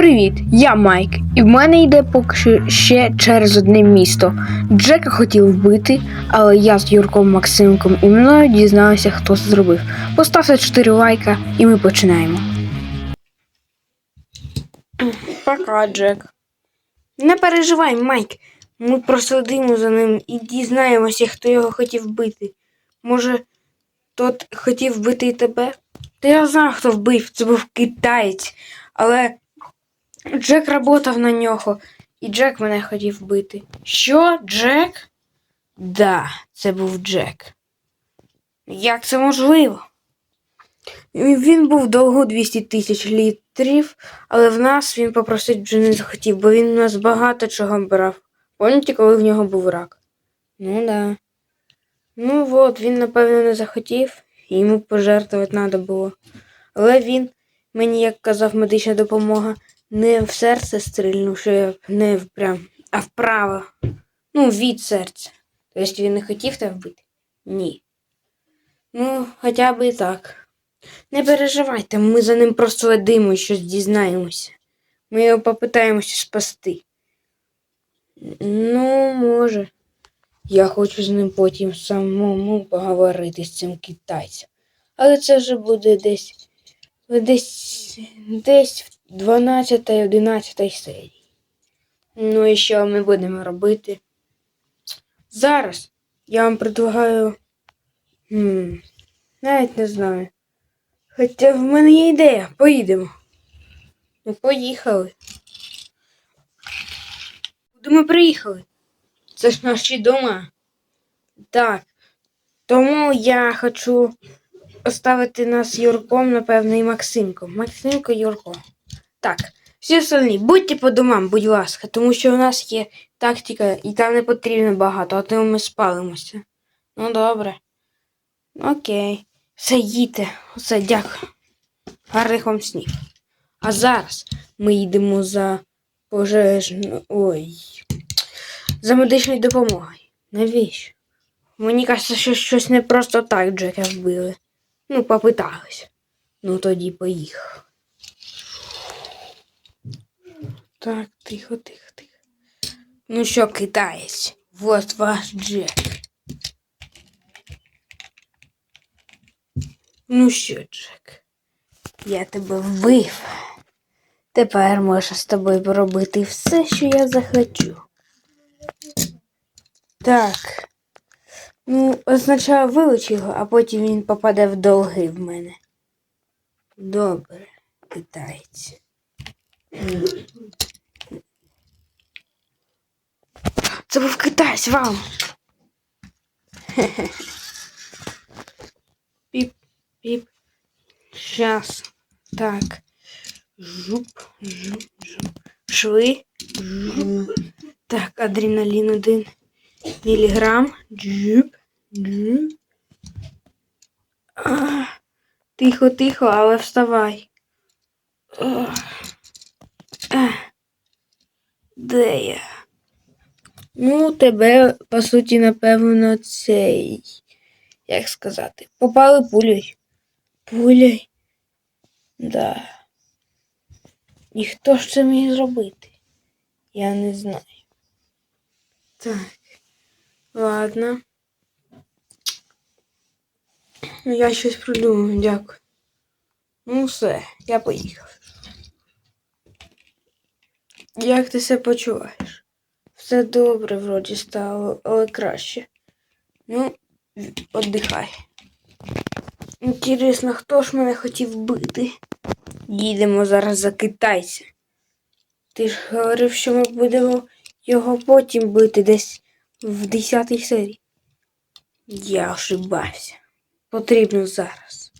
Привіт, я Майк, і в мене йде поки що ще через одне місто. Джека хотів вбити, але я з Юрком Максимком і мною дізналися, хто це зробив. Поставте 4 лайка, і ми починаємо. Пока, Джек. Не переживай, Майк. Ми прослідимо за ним і дізнаємося, хто його хотів вбити. Може, тот хотів вбити і тебе? Та я знав, хто вбив, це був китаєць. Але Джек работав на нього, і Джек мене хотів вбити. Що, Джек? Да, це був Джек. Як це можливо? Він був довго 200 тисяч літрів, але в нас він попросити вже не захотів, бо він у нас багато чого брав. Пам'ятаєте, коли в нього був рак? Ну да. Ну от, він, напевно, не захотів, йому пожертвувати треба було. Але він, мені, як казав медична допомога, не в серце стрільнув, що я не прям, а вправо. Ну, від серця. Тобто він не хотів тебе вбити? Ні. Ну, хоча б і так. Не переживайте, ми за ним прослідимо і щось дізнаємося. Ми його попитаємося спасти. Ну, може. Я хочу з ним потім самому поговорити з цим китайцем. Але це вже буде десь десь десь в 12-11 серії. Ну і що ми будемо робити? Зараз я вам предлагаю. Хм, навіть не знаю. Хоча в мене є ідея, поїдемо. Ну, поїхали. Куди ми приїхали? Це ж наші дома. Так. Тому я хочу оставити нас Юрком, напевно, і Максимком. Максимко Юрко. Так, всі остальні, будьте по домам, будь ласка, тому що у нас є тактика, і там не потрібно багато, а то ми спалимося. Ну, добре. Окей. Все, їдьте. Все, дякую. Гарних вам снів. А зараз ми їдемо за пожежною. Ой. За медичною допомогою. Навіщо? Мені кажеться, що щось не просто так Джека вбили. Ну, попитались. Ну тоді поїхав. Так, тихо, тихо, тихо. Ну що, китаєць, вот ваш Джек. Ну що, Джек, я тебе вбив. Тепер можу з тобою поробити все, що я захочу. Так. Ну, спочатку вилуч його, а потім він попаде в долги в мене. Добре, китаєць. Це був китаєць, вам. Піп, піп. Щас. Так. Жуп, жуп, жуп. Шви. Жуп. Так, адреналін один. Міліграм. Джуп. Джуп. Тихо, тихо, але вставай. Де я? Ну, тебе, по суті, напевно, цей. Як сказати? Попали пулею. Пулею? Да. І хто ж це міг зробити? Я не знаю. Так. Ладно. Ну, я щось придумав, дякую. Ну, все, я поїхав. Як ти себе почуваєш? Все добре вроді стало, але краще. Ну, віддихай. Інтересно, хто ж мене хотів вбити? Їдемо зараз за китайця. Ти ж говорив, що ми будемо його потім бити десь в 10 серії. Я ошибався. Потрібно зараз.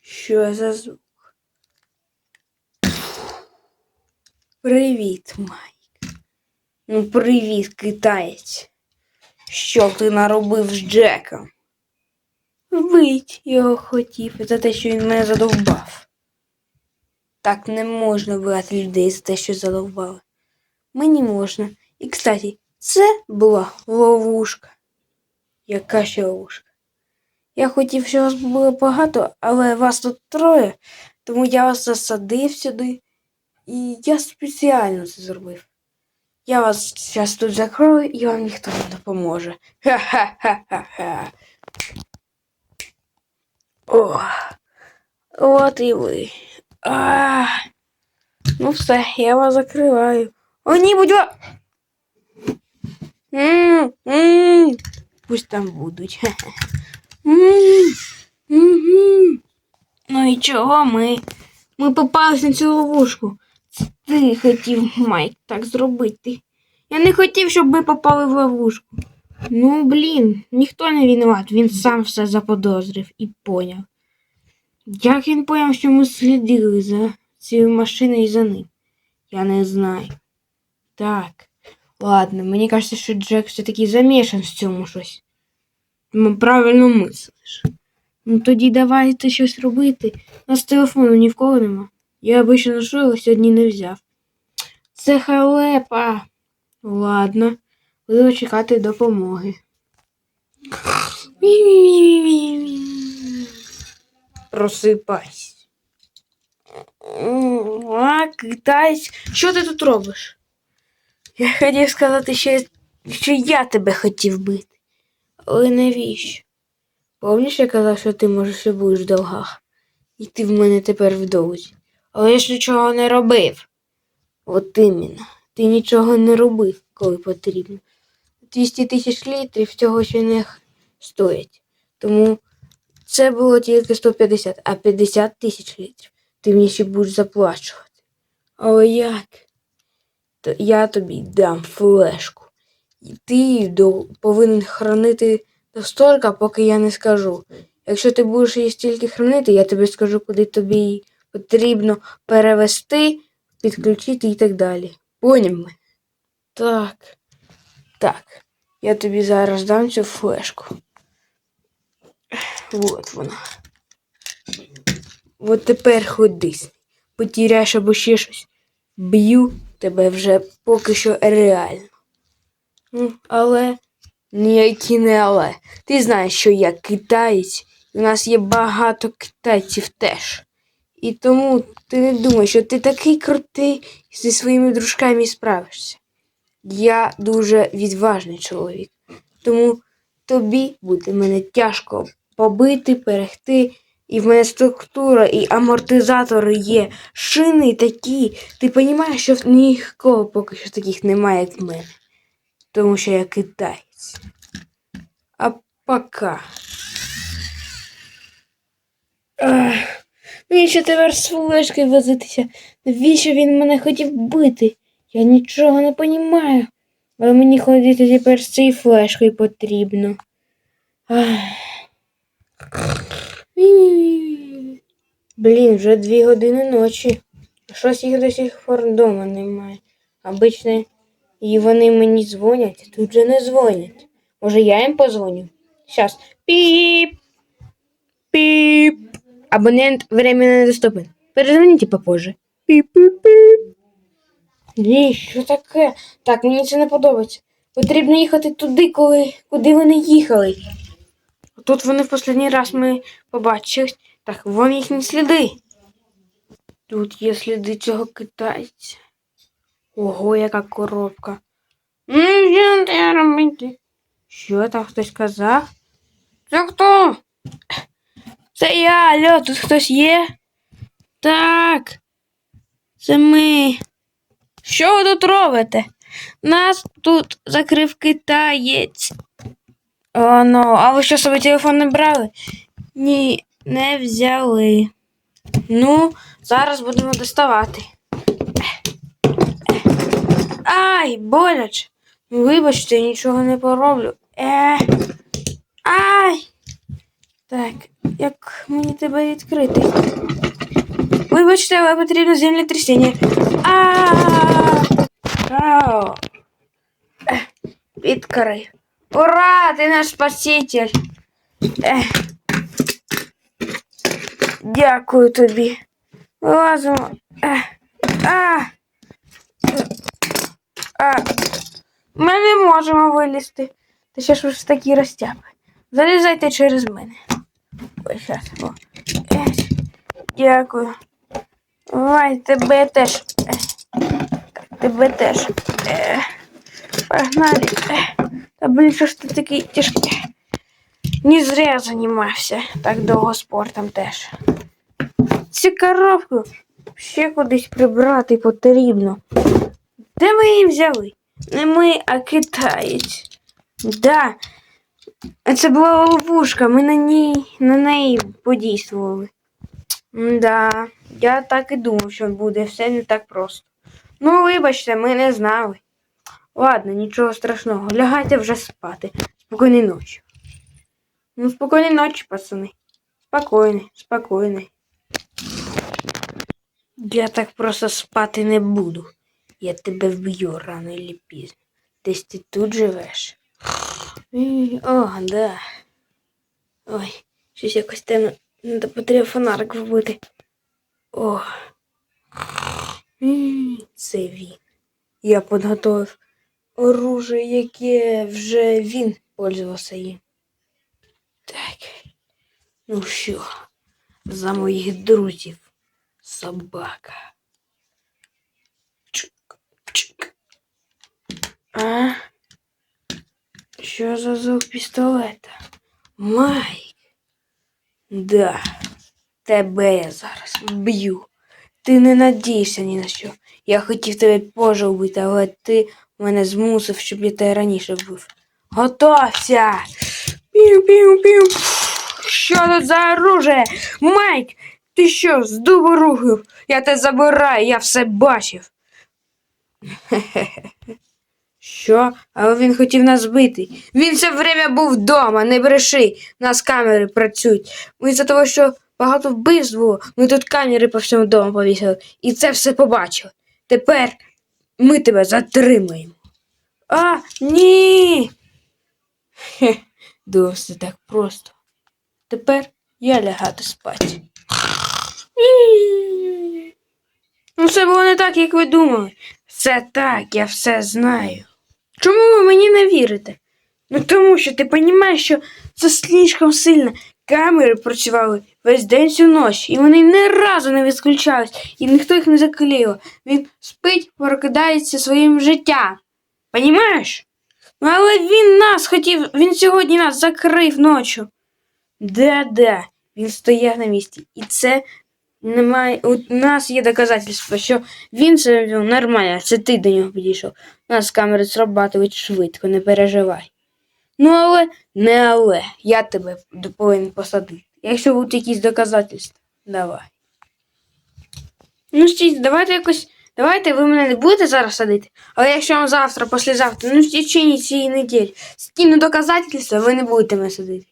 Що за звук? Привіт, Майк. Ну, привіт, китаєць. Що ти наробив з Джеком? Вбить його хотів за те, що він мене задовбав. Так не можна вбивати людей за те, що задовбали. Мені можна. І, кстати, це була ловушка. Яка ще ловушка? Я хотів, щоб вас було багато, але вас тут троє, тому я вас засадив сюди. І я спеціально це зробив. Я вас зараз тут закрою і вам ніхто не допоможе. Ха-ха-ха-ха-ха. О, от і ви. А, ну все, я вас закриваю. О, ні, будь ла... М, м. Пусть там будуть. Хе-хе. М, мгм. Ну і чого ми? Ми попались на цю ловушку. Ти хотів, Майк, так зробити. Я не хотів, щоб ми попали в ловушку. Ну, блін, ніхто не винуват, він сам все заподозрив і поняв. Як він поняв, що ми слідили за цією машиною і за ним? Я не знаю. Так. Ладно, мені кажеться, що Джек все-таки замішан в цьому щось. Правильно мислиш. Ну тоді давайте щось робити. У нас телефону ні в кого нема. Я обично ношу, але сьогодні не взяв. Це халепа. Ладно, буду чекати допомоги. Просипайся. А, китайсь. Що ти тут робиш? Я хотів сказати, що, що я тебе хотів бити. Але навіщо? Помніш, я казав, що ти можеш і будеш в долгах. І ти в мене тепер в довзі. Але ж нічого не робив. От іменно. Ти нічого не робив, коли потрібно. 200 тисяч літрів цього ще не стоять. Тому це було тільки 150, а 50 тисяч літрів ти мені ще будеш заплачувати. Але як? То я тобі дам флешку. І ти до- повинен хранити до поки я не скажу. Якщо ти будеш її стільки хранити, я тобі скажу, куди тобі потрібно перевести, підключити і так далі. Поняв? Так. Так. Я тобі зараз дам цю флешку. Вот вона. От тепер ходи. Потіряєш або ще щось. Б'ю тебе вже поки що реально. Ну, але ніякі не але. Ти знаєш, що я китаєць, і у нас є багато китайців теж. І тому ти не думай, що ти такий крутий зі своїми дружками справишся. Я дуже відважний чоловік, тому тобі буде мене тяжко побити, перегти. І в мене структура, і амортизатори є, шини такі. Ти розумієш, що нікого поки що таких немає, як в мене. Тому що я китаєць. А пока. Ах, мені ще тепер з флешкою возитися. Навіщо він мене хотів бити? Я нічого не розумію. Але мені ходити тепер з цією флешкою потрібно. Блін, вже дві години ночі. Щось їх до сих пор вдома немає. Обично і вони мені дзвонять, тут же не дзвонять. Може, я їм позвоню? Щас. Піп. Абонент временно недоступен. Перезвоните попозже. Піп-піп-піп. Ні, що таке? Так, мені це не подобається. Потрібно їхати туди, коли, куди вони їхали. Тут вони в останній раз ми побачили. Так, вон їхні сліди. Тут є сліди цього китайця. Ого, яка коробка. Що там хтось казав? Це хто? Це я, алло, тут хтось є? Так. Це ми. Що ви тут робите? Нас тут закрив китаєць. О, ну, а ви що собі телефон не брали? Ні, не взяли. Ну, зараз будемо доставати. Ай, боляче. Вибачте, я нічого не пороблю. Е. Ай. Так, як мені тебе відкрити? Вибачте, але потрібно землетрясіння. А. Відкрий. Ура! Ти наш спаситель. Дякую тобі. Вилазимо. А. А. Ми не можемо вилізти. Та ще ж такі розтяпи. Залізайте через мене. Щас. О. Дякую. Ой, тебе теж. Е, тебе теж. Е, Погнали. Е, Та блін, що ж ти такий тяжкий? Не зря займався так довго спортом теж. Цю коробку ще кудись прибрати потрібно. Де ви її взяли? Не ми, а китаєць. Да. Це була ловушка, ми на ній на неї подійствували. Да, я так і думав, що буде все не так просто. Ну, вибачте, ми не знали. Ладно, нічого страшного. Лягайте вже спати. Спокійної ночі. Ну, спокійної ночі, пацани. Спокійний, спокійний. Я так просто спати не буду. Я тебе вб'ю рано чи пізно. Десь ти тут живеш. О, да. Ой, щось якось темно. Надо потрібно фонарик вбити. О. Це він. Я підготовив оружие, яке вже він пользувався їм. Так. Ну що, за моїх друзів собака. Чик, чик. А? Що за звук пістолета? Майк. Да. Тебе я зараз вб'ю. Ти не надійся ні на що. Я хотів тебе позже вбити, але ти мене змусив, щоб я тебе раніше вбив. Готовся! Пів-пів-пів. Що тут за оружие? Майк, ти що, з дубу рухав? Я тебе забираю, я все бачив. Що? Але він хотів нас збити. Він все время був вдома, не бреши. У нас камери працюють. Ми за того, що багато вбивств було, ми тут камери по всьому дому повісили. І це все побачили. Тепер ми тебе затримаємо. А, ні. Хе, думав, все так просто. Тепер я лягати спати. Ну, все було не так, як ви думали. Все так, я все знаю. Чому ви мені не вірите? Ну тому що ти розумієш, що це слишком сильно. Камери працювали весь день всю ніч, і вони ні разу не відключались, і ніхто їх не заклеїв. Він спить, прокидається своїм життям. Понімаєш? Ну, але він нас хотів, він сьогодні нас закрив ночі. Да-да, він стояв на місці. І це немає. У нас є доказательства, що він себе вів нормально, це ти до нього підійшов. У нас камери срабатують швидко, не переживай. Ну, але не але. Я тебе повинен посадити. Якщо будуть якісь доказательства, давай. Ну, стій, давайте якось. Давайте ви мене не будете зараз садити, але якщо вам завтра, післязавтра, ну в течение цієї неділі скину доказательства, ви не будете мене садити.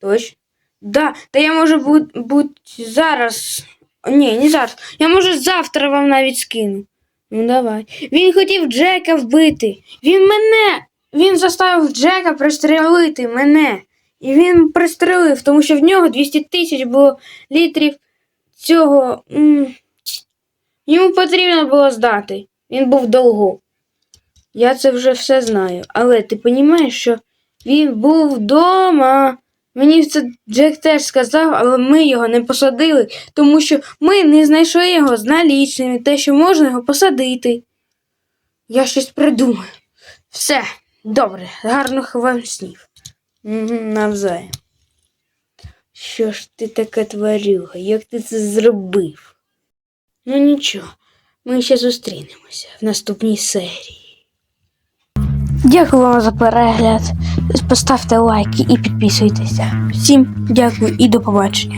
Точно? Да, та я можу бути зараз. Ні, не зараз. Я може завтра вам навіть скину. Ну давай. Він хотів Джека вбити. Він мене. Він заставив Джека пристрелити мене. І він пристрелив, тому що в нього 200 тисяч було літрів цього. Йому потрібно було здати. Він був довго. Я це вже все знаю. Але ти розумієш, що він був вдома. Мені це Джек теж сказав, але ми його не посадили, тому що ми не знайшли його з налічними, те, що можна його посадити. Я щось придумаю. Все, добре, гарних вам снів. Навзаєм. Що ж ти таке тварюга? Як ти це зробив? Ну нічого, ми ще зустрінемося в наступній серії. Дякую вам за перегляд. Поставте лайки і підписуйтеся. Всім дякую і до побачення.